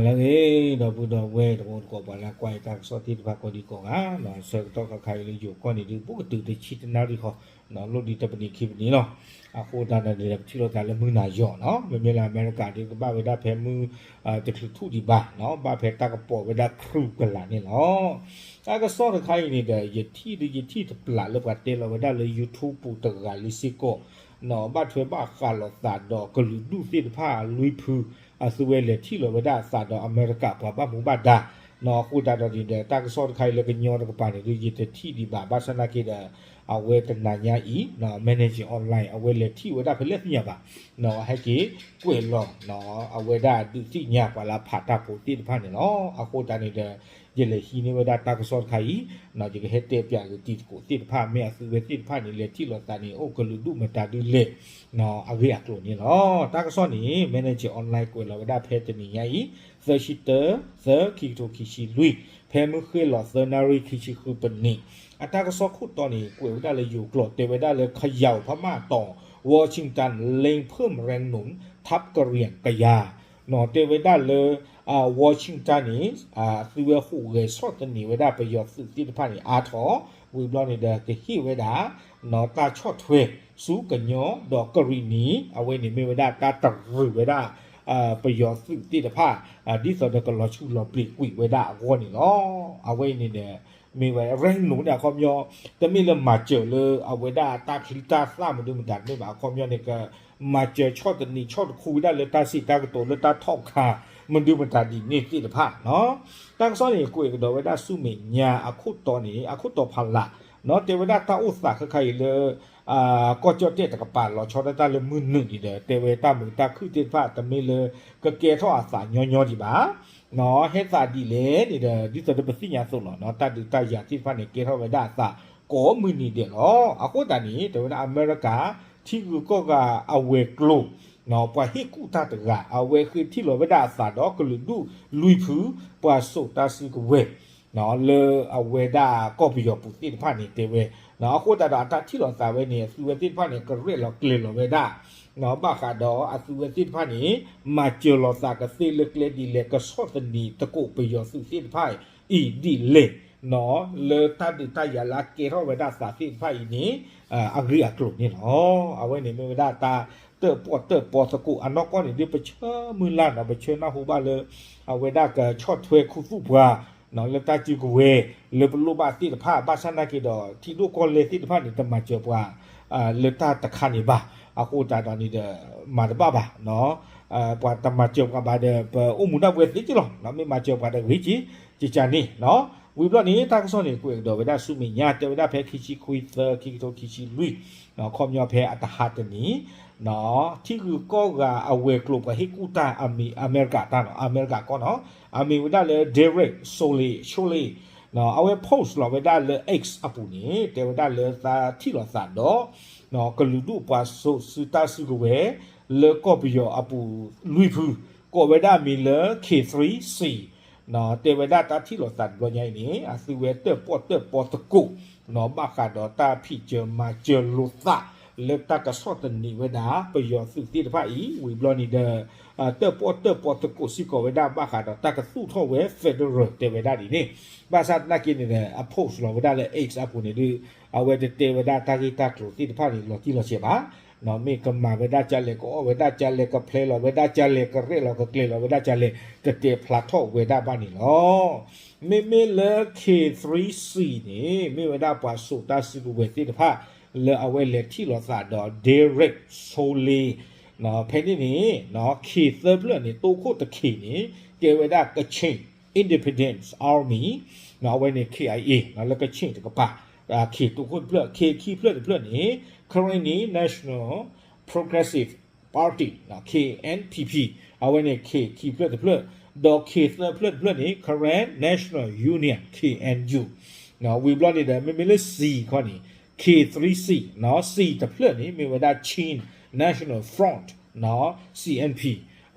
Alage da bu da we da bu ko ba la kwai ta so ti ba ko di ko ga no so to ka khai li yo ko ni di bu tu ti chi na ri ko no lo di ta pa ni ki ni no a ko da da ni chi lo da le mu na yo no me me la america di ba we da phe mu a ti thu di ba no ba phe ta ka po we da kru ka la ni no အကစောရခိုင်နေတဲ့ယတိဒီယတိတပလာလဘတဲလဝဒါလေ YouTube ပူတကလီစီကိုနော်ဘတ်ထွေဘခါလောသာတော့ကလူဒုစစ်ဖာလူဖူ အစဝဲလေတီလဝဒါစာတော့အမေရိကဘဘမူဘဒါနော်ခုတာတော့ဒီတဲ့တကစောရခိုင်လေကညောတကပါနေဒီယတိတီဒီဘာဘာစနာကေတဲ့အဝဲတနာညာဤနော် managing online အဝဲလေတီဝဒါဖလက်ညပါနော်ဟဲ့ကေကွေလောနော်အဝဲဒါဒီတိညာပါလာဖာတာပိုတိတဖာနေနော်အခုတာနေတဲ့ ยเลยที่นี่เวดาตากสอนไขนอกจากเฮตเตปยาติกูติดผ้าแม่ซื้อเวติดผ้านี่เลยที่หลอตานี่โอ้ก็ลืดูมาตาดูเละนออาเรียกโลนี่เนาะตากสอนนี่แมเนเจออนไลน์กูเราได้เพจนี่ไงเซอร์ชิเตอร์เซอร์คิโตคิชิลุยเพมือคือหลอดเซอร์นารีคิชิคือเป็นนี่อัตาก็ซอนคู่ตอนนี้กูเวด้เลยอยู่กรดเตเวด้เลยเขย่าพม่าต่อวอชิงตันเล็งเพิ่มแรงหนุนทับกระเรียงกระยานอเตเวด้เลย အာဝါရှင်တန်နီအာသူဝခုရေဆော့တနီဝဒါပယောစုတိတဖာနီအာထောဝီဘလော့နီဒါကဟိဝဒါနော်တာချော့ထွေစုကညောဒေါ်ကရီနီအဝဲနီမေဝဒါတာတရီဝဒါအာပယောစုတိတဖာအာဒီဆော့ဒကလောချူလောပလီကွီဝဒါဝေါနီနော်အဝဲနီနဲ့မေဝဲရင်လုံးတာခေါမျောတမိလမချေလေအဝဲဒါတာခိတာသမဒုမဒတ်နေပါခေါမျောနေကမချေချော့တနီချော့ခုဒါလေတာစီတာကတောလေတာထောက်ခါ မဒုပတာဒီနေတိတဖာနော်တန်ဆောနေကိုကတော်ဝဒစုမေညာအခုတော်နေအခုတော်ဖလာနော်တေဝဒတာဥသခခိုင်လေအာကောကြောတေတကပါလောချောတာလေမွန်းနုဒီတေဝတာမူတာခုတေဖတမေလေကကဲထောအစာညောညောဒီပါနော်ဟက်စာဒီလေဒီဒီစတပစီညာဆုံးနော်နော်တတ်တရာတိဖနေကဲထောဝဒအစာကောမူနီတယ်နော်အခုတန်နေတေဝဒအမေရိကာတီကူကောကအဝဲကလို့ နော်ပွာဟိကုတတကအဝဲခိတိလောဝဒသာတော့ကလူဒူလူဖူပွာဆိုတာစီကဝဲနော်လေအဝဲဒါကော်ပီယောပူတိဖာနေတေဝဲနော်အခုတတာတတိလောသာဝဲနေစုဝဲတိဖာနေကရဲလောကလေလောဝဲဒါနော်ဘာခါတော့အစုဝဲတိဖာနေမာချေလောသာကစေလကလေဒီလေကဆော့တနီတကုပယောစုတိဖာအီဒီလေနော်လေတတ်တရလာကေရောဝဒစာတိဖာဤနေအဂရီအကလုနေနော်အဝဲနေမဝဒတာ เตอปอเตอปอสกุอันนอกก็นี่ไปเชอมือลั่นเอาไปเชอหน้าหูบ้านเลยเอาเวดากะชอดถวยคู่สู้บว่าเนาะแล้วตาจิกเวเลยปลูบาติตผ้าบ้านชันนากิดอที่ลูกก็เลยติตผ้านี่ตมาเจอว่าอ่าเลตาตะคันนี่บ่อากูตาตอนนี้เดมาตะบ้าบ่เนาะอ่าปว่าตมาเจอกับบ่เดปอุมุนาเวติจิหรอเนาะไม่มาเจอกับเดริจิจิจานี่เนาะဝီဘလနီတာကစောနေကိုတော့ဝဒဆုမညာတဝဒဖဲခီချီခွီသခီတိုခီချီလူနော်ခေါမျောဖဲအတဟာတနီ နော်တီကူကောကအဝဲကလုပဟိကူတာအမီအမေရိကတာနော်အမေရိကကောနော်အမီဝဒါလေဒေရစ်ဆိုလီရှိုလီနော်အဝဲ post လောဝဒါလေ x အပူနေတေဝဒါလေသာတီလောသာတော့နော်ကလူတုပွားဆုစတာစုကဝဲလေကောပီယောအပူလူဖူကောဝဒါမီလေ k3c နော်တေဝဒါတာတီလောသာလောညိုင်းနေအစုဝဲတက်ပေါ်တက်ပေါ်တကုနော်ဘာခါတော့တာဖီဂျမာဂျလုသာ လက်တကဆော့တနီဝဒပယောစုတိတဖာဤဝီဘလနီဒတက်ပေါ်တက်ပေါ်တကုစီကောဝဒဘခါတော့တကစုထောဝဲဖက်ဒရယ်တေဝဒဒီနေဘာသာနာကိနေအဖို့စလောဝဒလေ X အပူနေဒီအဝဲတေဝဒတာဂီတာကလူတိတဖာနီလောတိလောချေပါနော်မေကမာဝဒကြလေကိုဝဒကြလေကဖလေလောဝဒကြလေကရဲလောကကလေလောဝဒကြလေကတေဖလာထောဝဒဘာနီလောမေမေလ K3C နေမေဝဒပွားဆိုတာစီကူဝတိတဖာ လေအဝဲလေတီလောသာတော့ direct solely နော်ဖဲနေနေနော် K3 ဘလနေတိုခိုတခိနေကေဝဒကချင်း Independence Army နော်ဝဲနေ KIA နော်လကချင်းတကပါအာခေတုခုပလခေခီပလပလနေ currently National Progressive Party နော် KNPP အဝဲနေ K ခီပလပလဒေါ် K ပလပလပလနေ Current National Union KNU နော် we block နေတဲ့မမလေး C ခေါ်နေ K3C နော် C တပလနေမြေဝဒ Chin National Front နော် CNP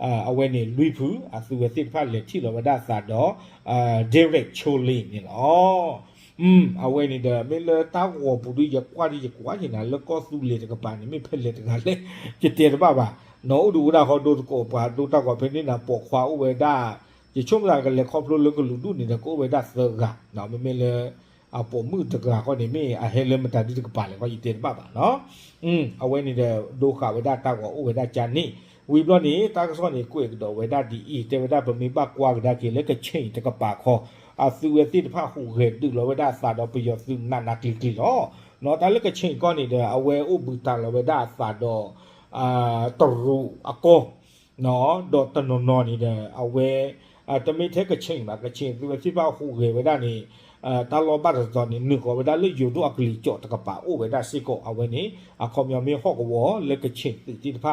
အာအဝဲနေလူဖူအသူဝတိဖတ်လက်တီလောဝဒသာတော့အာ direct choli နေလောอืมအဝဲနေတဲ့မေလတာဝပူဒီရကွာဒီရကွာချင်တာလကောစုလေတကပါနေမေဖက်လေတကလေจิตเตตပါပါနော်ဒူဒါဟောဒူကိုပါဒူတော့ကဖင်းနေတာပေါ်ခွာဥဝဲဒါ ဒီချုံလာကလေခေါပလိုလကလူဒုနေကိုဝေဒါစကနော်မမေလေ အပေါ်မှုတကကောနေမေအဟဲလမတဒီကပါလေကိုယတေပါပါနော်อืมအဝဲနေတဲ့ဒုခဝေဒါတောက်ကိုဝေဒါဂျာနိဝီဘလနေတာကစောနေကိုတော့ဝေဒါဒီအီတေဝေဒါဗမီဘကွာကဒါကေလေကချင်းတကပါခေါ်အသူဝတိတဖဟုခေတူလဝေဒါစာတော့ပြယောသူနာနာကလီကလီနော်နော်ဒါလေကချင်းကောနေတဲ့အဝဲဥပူတာလဝေဒါစာတော့အာတရူအကောနော်တော့တနော်နော်နေတဲ့အဝဲအတမိတဲ့ကချင်းပါကချင်းသူဖြစ်ပါဟုခေဝဒနေ အာတလောဘတ်တော်နေနုကောဝဒလေယူတော့အကလီကြော့တကပါအိုဝဒစိကောအဝနေအခေါမြောမေဟော့ကဝလကချင်းတိတဖ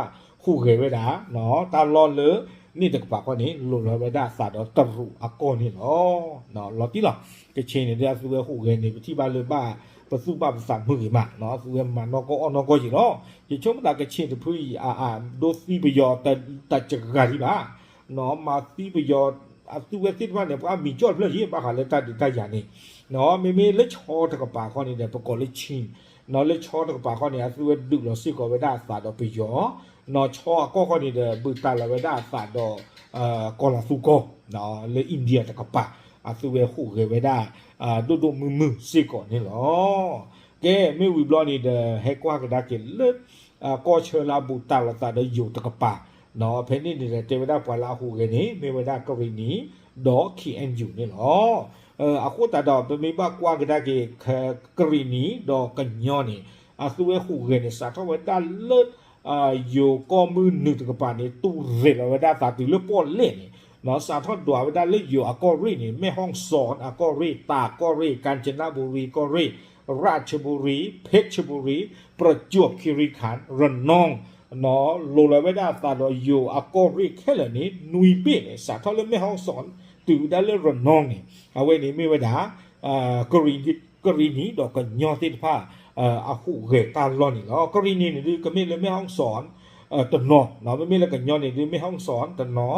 ဟုခေဝဒနော်တလောလေนี่ตะปะก็นี่ลุลเวดาสาดตรุอากอนี่เนาะเนาะลอติล่ะกะชินเนี่ยสุเวหูเกนี่ที่บาเลยบ้าปสุบะปสามือมาเนาะสุเวมานอกออนอกอจิเนาะจิชมตากะชินตะพุยอาอาโดซีบยอตะตะจกะริบาเนาะมาซีบยอ အသူဝဲတိတမနဲ့ပါမီကြော့ပြည့်ပါခါလက်တတ်တတ်ရနေနော်မေ မေလက်ချောတကပါခေါနေတဲ့ပကောလက်ချင်းနော်လက်ချောတကပါခေါနေအသူဝဲဒုလို့စစ်ကောဝဲဒါစာတော့ပြယောနော်ချောကောခေါနေတဲ့ဘူတာလဝဲဒါစာတော့အာကောလာစုကောနော်လေအိန္ဒိယတကပါအသူဝဲခုဝဲဒါအာဒုဒုမမစစ်ကောနေလောကဲမေဝီဘလောနေတဲ့ဟဲကွာကဒါကေလက်အာကောချလာဘူတာလတာတော့ယူတကပါ နော်ဖဲနေနေတဲ့တေဝဒပွာလာဟုကနေမေဝဒကရိနီဒေါ်ခီအန်ယူနေလောအဲအခုတတော့ပမေဘကွာကဒကေခကရိနီဒေါ်ကညောနေအသုဝဲဟုကနေစာတော့ဝဒလတ်အာယိုကောမှုနုတကပါနေတူရေလဝဒတာတူလပေါ်လေနေနော်စာတော့ဒွာဝဒလေယိုအကောရိနေမေဟောင်စောန်အကောရိတာကောရိကန်ချနာဘူရီကောရိရာချဘူရီဖေချဘူရီပရကြွပ်ခီရီခန်ရနောင်နော်လိုလဝဲတာတာတော့ယို nó lô lại với đa ta nó dù à cô ri khé là ní nuôi biết này xã thôi lên mấy hông sọn từ đã lên rồi non này à quên này mấy với đá à cô ri cô ri ní đó cần nhau tên pha à khu ghế ta lo này nó cô ri ní này đi cái mấy lên mấy hông sọn ตัวนอเนาะไม่มีแล้วกันย้อนนี่ดูไม่ห้องสอนตัวนอ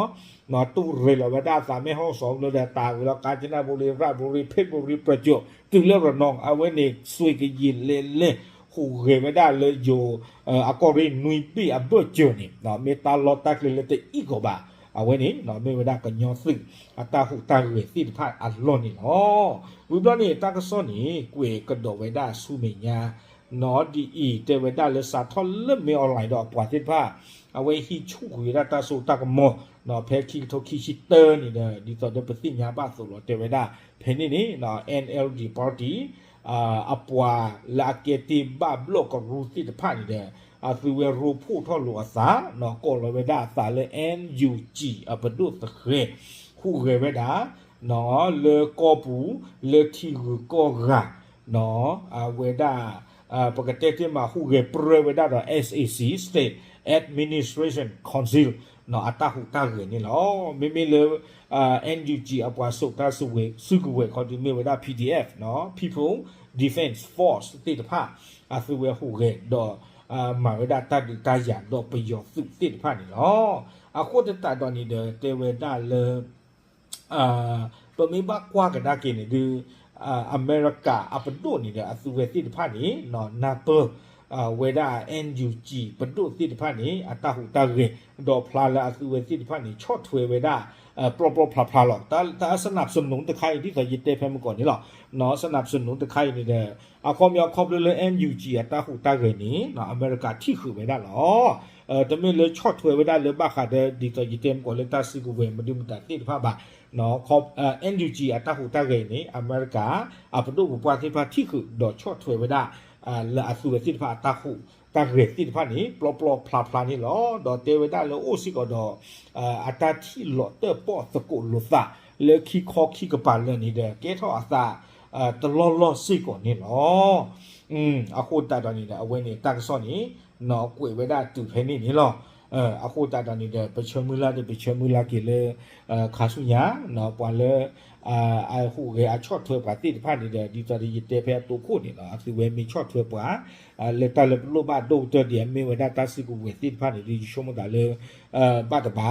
เนาะตู้เรลวดาสามไม่ห้องสอนเราแดตาเวลากาญจนบุรีราชบุรีเพชรบุรีประจวบถึงเรื่องระนองเอาไว้ในซุยกยินเล่นเล่ juguemeda le yo akore nui pi abo joni no meta lotak le le te iko ba aweni no me weda ko nyo si ata hu ta re si ta aloni no wi blo ni ta so ni kwe ko do weda su me nya no di i te weda le sa thol le me online do kwa ti pa awe hi chu ku ra ta so ta mo no pe ki to ki shi te ni de di so de pe si nya ba so lo te weda pe ni ni no NLD party အာအပွာလာကေတီဘဘလော့ကရူစီတဖာနေတယ်အစဝေရူဖို့ထော်လောစာနော်ကောလဝေဒါစာလေ NUG အပဒုတခဲခုရေဝေဒါနော်လေကောပူလေတီရူကောဂါနော်အဝေဒါ ปกติที่มาหูเกเปรย์ไว้ได้หรอ SEC State Administration Council เนาะอัตราหูตาเกนี่เนาะไม่ไม่เลยอ่า NUG อปวาสุกาสุเวสุกเวคอนดิเมีไว้ได้ PDF เนาะ People Defense Force ติดผ้าอาสุเวหูเกดออ่ามาไว้ได้ตาดกายานดอกประโยชน์สุดติดผ้านี่เนาะอาโคตรตาตอนนี้เด้อเตเวได้เลยอ่าปมีบักกว่ากันได้กินเนี่ดือ အာအမေရိကအပဒိုနေတဲ့အစုဝေတိတဖာနေနော်နာပေါ်အာဝေဒာ NUG ပဒုတိတဖာနေအတဟုတရေဒေါ်ဖလာလာအစုဝေတိတဖာနေချော့ထွေဝေဒာเอ่อ pro pro พลาพลาหรอกถ้าถ้าสนับสนุนตะไคร้ที่เคยยึดเตะแพ้มาก่อนนี่หรอกเนาะสนับสนุนตะไคร้นี่เด้ออาคอมยอคอบเลยเลย MUG อ่ะตาหูตาเกยนี่เนาะอเมริกาที่คือไม่ได้หรอเอ่อแต่ไม่เลยช็อตถวยไม่ได้เลยบ้าค่ะเด้อดีต่อยึดเต็มก่อนเลยตาซิกูเวมาดูมันตัดที่ภาพบา နော်ခေါ် NUG အတဟုတကင်းနေအမေရိကအပဒုပွားသိဖာတိခုဒေါ်ချော့ထွေဝဒအာလာအစုဝသိဖာတဟုတကင်းတိဖာနေပလောပလောဖလာဖလာနေလောဒေါ်တေဝဒလောအိုစီကောဒေါ်အတတိလောတေပေါ်စကုလောသလေခီခေါခီကပါလနေတယ်ကဲထောအသာအာတလောလောစိကောနေလောอืมအခုတတ်တော်နေတယ်အဝဲနေတကဆော့နေနော်ကွေဝဒတူဖဲနေနေလော အခုတတော်နေတဲ့ပချမူလာတဲ့ပချမူလာကေလေအာခါဆုညာနော်ပွာလေအာအခုကေအချော့ထွဲပါတိတဖတ်နေတဲ့ဒီတော်ဒီတေဖဲတူခုနေနော်အခုဝဲမီချော့ထွဲပွာအာလေတလေလိုပါဒိုတဒီမေဝဒတာစီကူဝဲတိတဖတ်နေဒီရှုံးမတာလေအာဘတ်ဘာ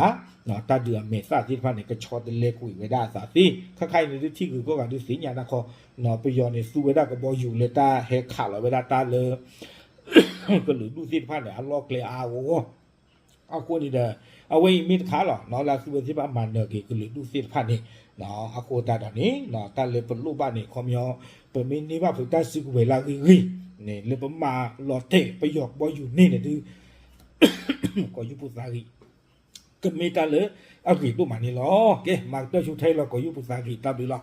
နော်တတ်ဒီအမေစာတိတဖတ်နေကချော့တလေကူဝဲဒါစာတိခခိုင်နေတဲ့တိကူကောကဒီစညာနာခောနော်ပယောနေစုဝဲဒါကဘောယူလေတာဟဲခါလဝဲဒါတာလေကလူဒုတိတဖတ်နေအလောကလေအာဝ အခုနေတဲ့အဝိမိတခါလောနော်လာစုဝစီပါမန်နကေကလူလူစစ်ဖာနေနော်အခုတာတော့နေနော်တလေပလူပါနေခေါမျောပမင်းနေပါဖူတစီကူဝေလာဂီဂီနေလေပမာလော်တေပယောဘောယူနေနေတူကိုယူပူစာဂီကမေတာလေအဂီတူမနီလောကဲမာတော့ရှုထိုင်လောကိုယူပူစာဂီတပ်ပြီလော